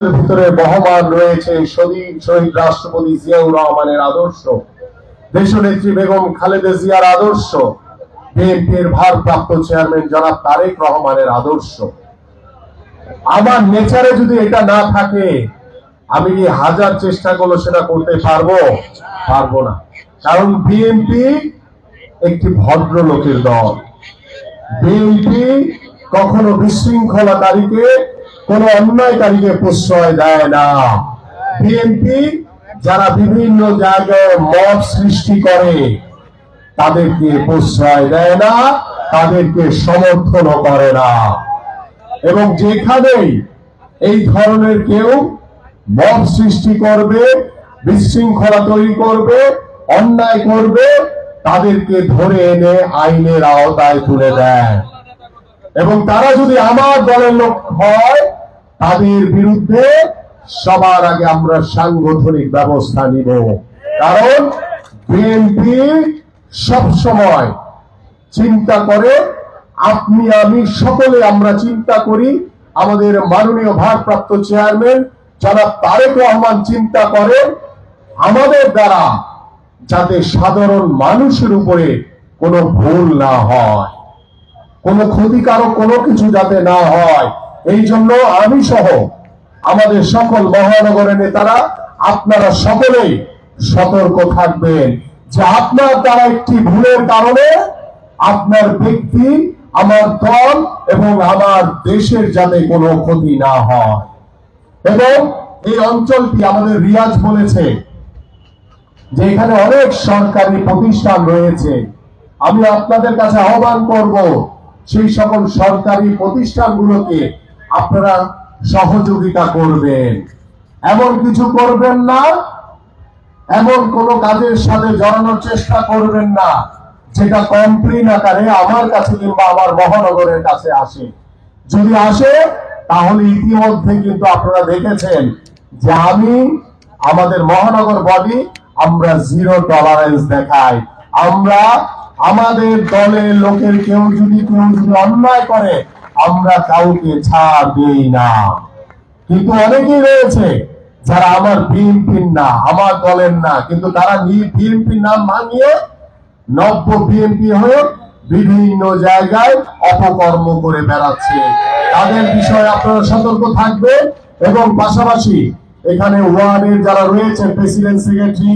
ভিতরে বহমান রয়েছে শহীদ শহীদ রাষ্ট্রপতি জিয়াউর রহমানের আদর্শ। দেশনেত্রী বেগম খালেদা জিয়ার আদর্শ। বিএনপির ভারপ্রাপ্ত চেয়ারম্যান জনাব তারেক রহমানের আদর্শ। আমার নেচারে যদি এটা না থাকে, আমি হাজার চেষ্টা করলে সেটা করতে পারব পারব না। কারণ বিএনপি একটি ভদ্র লোকের দল। বিএনপি কখনো বিশৃঙ্খলাকারীকে কোন অন্যায়কারীকে প্রশ্রয় দেয় না। বিএনপি যারা বিভিন্ন জায়গায় মত সৃষ্টি করে, তাদেরকে প্রশ্রয় দেয় না, তাদেরকে সমর্থন করে না। এবং যেখানেই এই ধরনের কেউ মত সৃষ্টি করবে, বিশৃঙ্খলা তৈরি করবে, অন্যায় করবে, তাদেরকে ধরে এনে আইনের আওতায় তুলে দেয়। এবং তারা যদি আমার দলের লোক হয় তাদের বিরুদ্ধে সবার আগে আমরা সাংগঠনিক ব্যবস্থা নিব। কারণ বিএনপি সব সময় চিন্তা করে, আপনি, আমি সকলে আমরা চিন্তা করি। আমাদের মাননীয় ভারপ্রাপ্ত চেয়ারম্যান যারা তারেক রহমান চিন্তা করে আমাদের দ্বারা যাতে সাধারণ মানুষের উপরে কোনো ভুল না হয়, কোনো ক্ষতিকারক কোনো কিছু যাতে না হয় এই জন্য আমি সহ আমাদের সকল মহানগরের নেতারা, আপনারা সকলেই সতর্ক থাকবেন যে আপনার দ্বারা একটি ভুলের কারণে আপনার ব্যক্তি, আমার দল এবং আমার দেশের যাতে কোনো ক্ষতি না হয়। এবং এই অঞ্চলটি আমাদের রিয়াজ বলেছে যে এখানে অনেক সরকারি প্রতিষ্ঠান রয়েছে। আমি আপনাদের কাছে আহ্বান করব সেই সকল সরকারি প্রতিষ্ঠানগুলোকে আপনারা সহযোগিতা করবেন। এমন কিছু করবেন না, এমন কোন কাজের সাথে জড়ানোর চেষ্টা করবেন না, যেটা কমপ্লেন আকারে আমার কাছে কিংবা আমার মহানগরের কাছে আসে। যদি আসে, তাহলে ইতিমধ্যে কিন্তু আপনারা দেখেছেন যে আমি, আমাদের মহানগর বডি আমরা জিরো টলারেন্স দেখাই। আমরা আমাদের দলের লোকের কেউ যদি কেউ যদি অন্যায় করে আমরা কাউকে ছাড় দিই না। কিন্তু অনেকেই রয়েছে যারা আমার বিএনপির না, আমার দলের না, কিন্তু তারা বিএনপির নাম মানিয়ে নব্য বিএনপি হয়ে বিভিন্ন জায়গায় অপকর্ম করে বেড়াচ্ছে। তাদের বিষয়ে আপনারা সতর্ক থাকবেন এবং পাশাপাশি এখানে ওয়ার্ডের যারা রয়েছেন প্রেসিডেন্ট, সেক্রেটারি,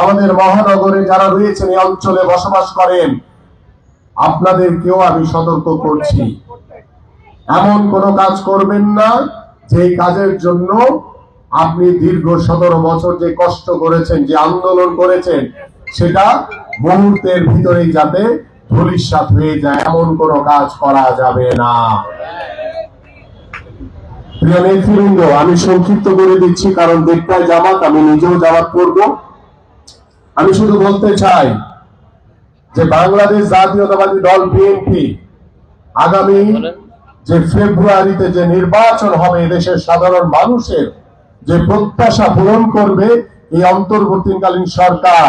আমাদের মহানগরে যারা রয়েছেন, এই অঞ্চলে বসবাস করেন, আপনাদেরকেও আমি সতর্ক করছি। এমন কোনো কাজ করবেন না যে কাজের জন্য আপনি দীর্ঘ সতেরো বছর যে কষ্ট করেছেন, যে আন্দোলন করেছেন, সেটা মুহূর্তের ভিতরেই যাতে ধূলিসাৎ হয়ে যায়, এমন কোনো কাজ করা যাবে না। প্রিয় নেতৃবৃন্দ, আমি সংক্ষিপ্ত করে দিচ্ছি, কারণ দেড়টায় জামাত, আমি নিজেও জামাত করব। আমি শুধু বলতে চাই যে বাংলাদেশ জাতীয়তাবাদী দল, বিএনপি, আগামী যে ফেব্রুয়ারিতে যে নির্বাচন হবে দেশের সাধারণ মানুষের যে প্রত্যাশা পূরণ করবে এই অন্তর্বর্তীকালীন সরকার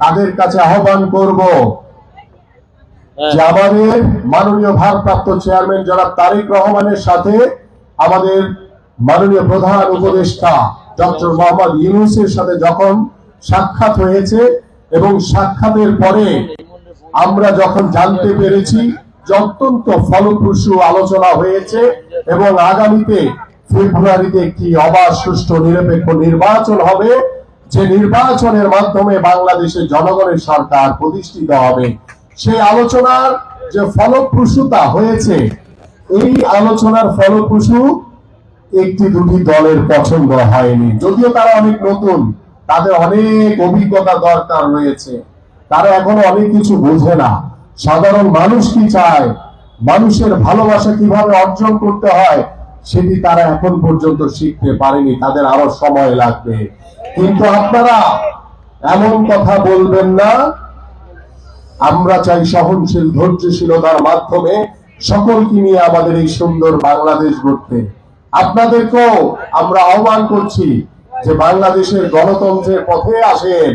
তাদের কাছে আহ্বান করব যে আমাদের মাননীয় ভারপ্রাপ্ত চেয়ারম্যান জনাব তারেক রহমানের সাথে আমাদের মাননীয় প্রধান উপদেষ্টা ডক্টর মোহাম্মদ ইউনুসের সাথে যখন সাক্ষাৎ হয়েছে এবং সাক্ষাতের পরে আমরা যখন জানতে পেরেছি অত্যন্ত ফলপ্রসূ আলোচনা হয়েছে এবং আগামীতে ফেব্রুয়ারিতে একটি অবাধ, সুষ্ঠু, নিরপেক্ষ নির্বাচন হবে। যে নির্বাচনের মাধ্যমে বাংলাদেশের জনগণের সরকার প্রতিষ্ঠিত হবে, সেই আলোচনার যে ফলপ্রসূতা হয়েছে, এই আলোচনার ফলপ্রসূ একটি দুটি দলের পছন্দ হয়নি। যদিও তারা অনেক নতুন, তাদের অনেক অভিজ্ঞতা দরকার রয়েছে। তারা এখনও অনেক কিছু বোঝে না। সাধারণ মানুষ কি চায়? মানুষের ভালোবাসা কীভাবে অর্জন করতে হয়, সেটি তারা এখন পর্যন্ত শিখতে পারেনি। তাদের আরও সময় লাগবে। কিন্তু আপনারা এমন কথা বলবেন না। আমরা চাই সহনশীল, ধৈর্যশীলতার মাধ্যমে সকলকে নিয়ে আমাদের এই সুন্দর বাংলাদেশ গড়তে। আপনাদেরকেও আমরা আহ্বান করছি যে বাংলাদেশের গণতন্ত্রের পথে আসেন,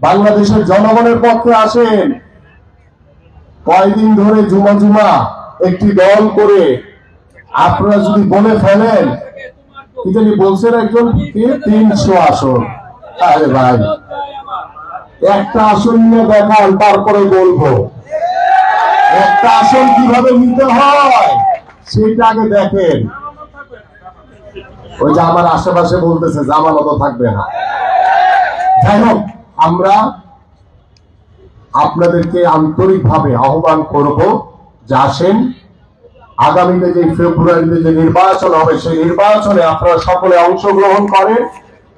বাংলাদেশের জনগণের পক্ষে আসেন কয়দিন ধরে জুমা জুমা একটি দল করে আপনারা যদি বলে ফেলেন, কি বলছেন একজন? তিনশো আসন। আরে ভাই, একটা আসন নিয়ে দেখান, তারপরে বলব। একটা আসন কীভাবে নিতে হয়, সেটা আগে দেখেন। ওই যে আমার আশেপাশে বলতেছে, জামানত থাকবে না। যাই হোক, আমরা আপনাদেরকে আন্তরিকভাবে আহ্বান করব যে আসেন। আগামীতে যে ফেব্রুয়ারিতে যে নির্বাচন হবে, সেই নির্বাচনে আপনারা সকলে অংশগ্রহণ করেন।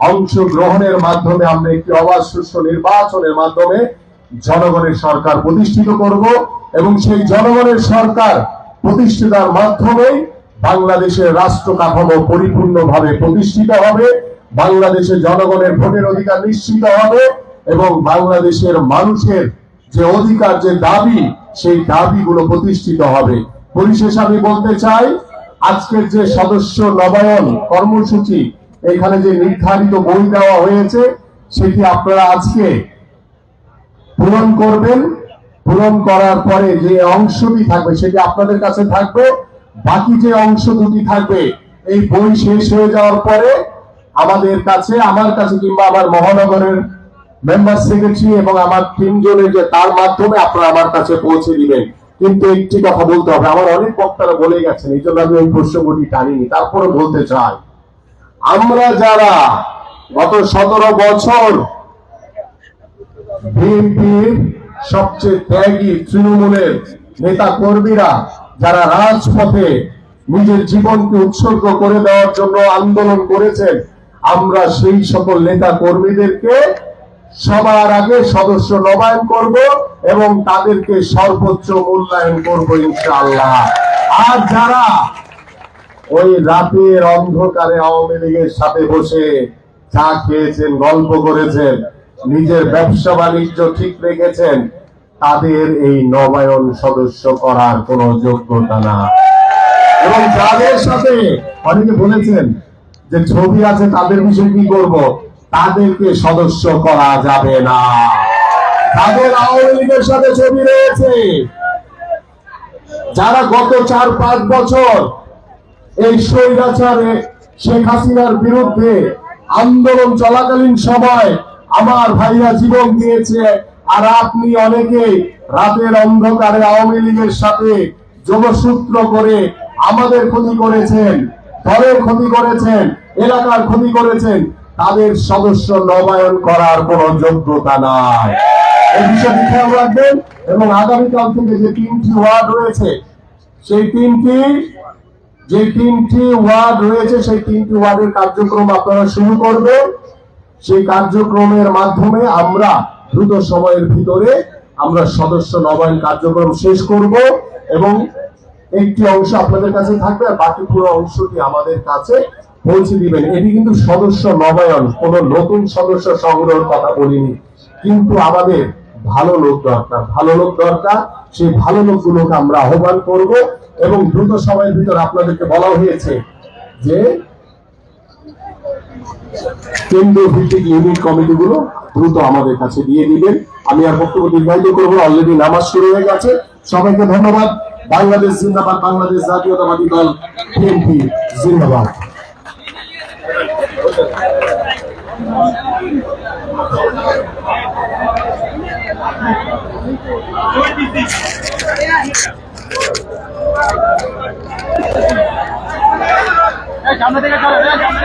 অংশগ্রহণের মাধ্যমে আমরা একটি অবাধ নির্বাচনের মাধ্যমে জনগণের সরকার প্রতিষ্ঠিত করব এবং সেই জনগণের সরকার প্রতিষ্ঠিতার মাধ্যমে বাংলাদেশের রাষ্ট্র কাঠামো পরিপূর্ণভাবে প্রতিষ্ঠিত হবে, বাংলাদেশের জনগণের ভোটের অধিকার নিশ্চিত হবে এবং বাংলাদেশের মানুষের যে অধিকার যে দাবি, সেই দাবিগুলো প্রতিষ্ঠিত হবে। পরিশেষে আমি বলতে চাই, আজকের যে সদস্য নবায়ন কর্মসূচি, এখানে যে নির্ধারিত বই দেওয়া হয়েছে, সেটি আপনারা আজকে পূরণ করবেন। পূরণ করার পরে যে অংশটি থাকবে, সেটি আপনাদের কাছে থাকবে। বাকি যে অংশ দুটি থাকবে, এই বই শেষ হয়ে যাওয়ার পরে আমাদের কাছে, আমার কাছে কিংবা আমার মহানগরের মেম্বার সেক্রেটারি এবং আমার তিনজনের যে তার মাধ্যমে আপনারা আমার কাছে পৌঁছে দিবেন। কিন্তু একটি কথা বলতে হবে, আমার অনেক বক্তারা বলে গেছেন, এই জন্য আমি ওই প্রশ্নগুলি টানিনি তারপরে বলতে চাই। আমরা যারা গত সতেরো বছর বিএনপির সবচেয়ে ত্যাগী তৃণমূলের নেতা কর্মীরা যারা রাজপথে নিজের জীবনকে উৎসর্গ করে দেওয়ার জন্য আন্দোলন করেছেন, আমরা সেই সকল নেতা কর্মীদেরকে সবার আগে সদস্য নবায়ন করব এবং তাদেরকে সর্বোচ্চ মূল্যায়ন করব ইনশাআল্লাহ। আর যারা ওই রাতের অন্ধকারে আওয়ামী লীগের সাথে বসে চা খেয়েছেন, গল্প করেছেন, নিজের ব্যবসা বাণিজ্য ঠিক রেখেছেন, তাদের এই নবায়ন সদস্য করার কোনো যোগ্যতা না। এবং যাদের সাথে অনেকে বলেছেন যে ছবি আছে, তাদের বিষয়ে কি করব? তাদেরকে সদস্য করা যাবে না। তাদের আওয়ামী লীগের সাথে ছবি রয়েছে। যারা গত চার, পাঁচ বছর এই স্বৈরাচারে শেখ হাসিনার বিরুদ্ধে আন্দোলন চলাকালীন সময় আমার ভাইরা জীবন দিয়েছে, আর আপনি অনেকে রাতের অন্ধকারে আওয়ামী লীগের সাথে যোগসূত্র করে আমাদের ক্ষতি করেছেন, দলের ক্ষতি করেছেন, এলাকার ক্ষতি করেছেন তাদের সদস্য নবায়ন করার কোনো যোগ্যতা নাই। এই বিষয়টি খেয়াল রাখবেন এবং আগামীকাল থেকে যে তিনটি ওয়ার্ড রয়েছে, সেই তিনটি, যে তিনটি ওয়ার্ড রয়েছে, সেই তিনটি ওয়ার্ডের কার্যক্রম আপনারা শুরু করবেন। সেই কার্যক্রমের মাধ্যমে আমরা দ্রুত সময়ের ভিতরে আমরা সদস্য নবায়ন কার্যক্রম শেষ করব এবং একটি অংশ আপনাদের কাছে থাকবে আর বাকি পুরো অংশটি আমাদের কাছে পৌঁছে দিবেন, এটি কিন্তু সদস্য নবায়ন, কোনো নতুন সদস্য সংগ্রহের কথা বলিনি। কিন্তু আমাদের ভালো লোক দরকার, ভালো লোক দরকার, সেই ভালো লোকগুলোকে আমরা আহ্বান করব এবং দ্রুত সময়ের ভিতর আপনাদেরকে বলা হয়েছে যে কেন্দ্রীয় ভিত্তিক ইউনিট কমিটিগুলো দ্রুত আমাদের কাছে দিয়ে দিবেন। আমি আর বক্তব্য দীর্ঘায়িত করব অলরেডি নামাজ শুরু হয়ে গেছে। সবাইকে ধন্যবাদ। বাংলাদেশ জিন্দাবাদ, বাংলাদেশ জাতীয়তাবাদী দল, বিএনপি, জিন্দাবাদ। সামনে থেকে চলো সামনে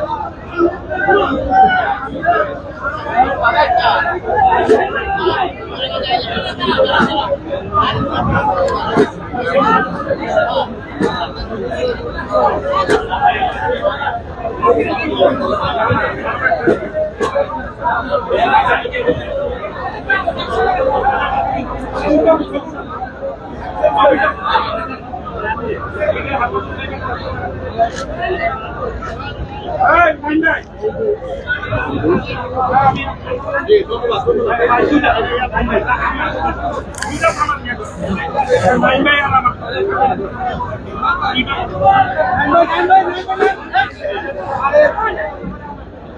ধন্যবাদ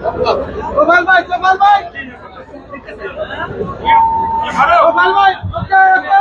গোপাল ভাই গোপাল ভাই। গোপাল ভাই ওকে ওকে।